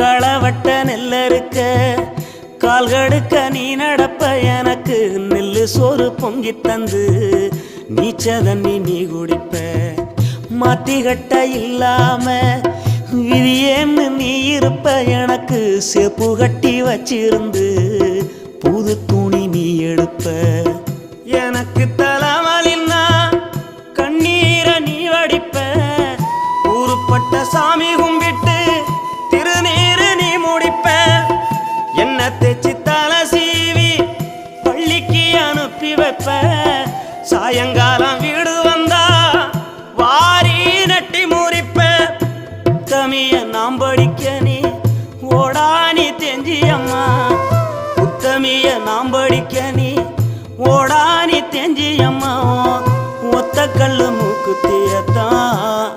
களவட்ட நெல்லறுக்க கால்கடுக்க நீ நடப்ப எனக்கு நெல்லு சோறு பொங்கி தந்து நீச்ச தண்ணி நீ குடிப்ப. மாத்தி கட்ட இல்லாம விதியேன்னு நீ இருப்ப எனக்கு செப்பு கட்டி வச்சிருந்து புது துணி நீ எடுப்ப. எனக்கு தலைவலின்னா கண்ணீரை நீ வடிப்ப. என்ன தேச்சு தலை சீவி பள்ளிக்கு அனுப்பி வைப்ப. சாயங்காலம் வீடு வந்தா வாரி நட்டி முறிப்ப. உத்தமிய நாம் படிக்க நீ ஓடானி தெஞ்சி அம்மா. உத்தமிய நாம் படிக்க நீ ஓடானி தெஞ்சி அம்மா. ஒத்த கல்லு மூக்குத்தியத்தான்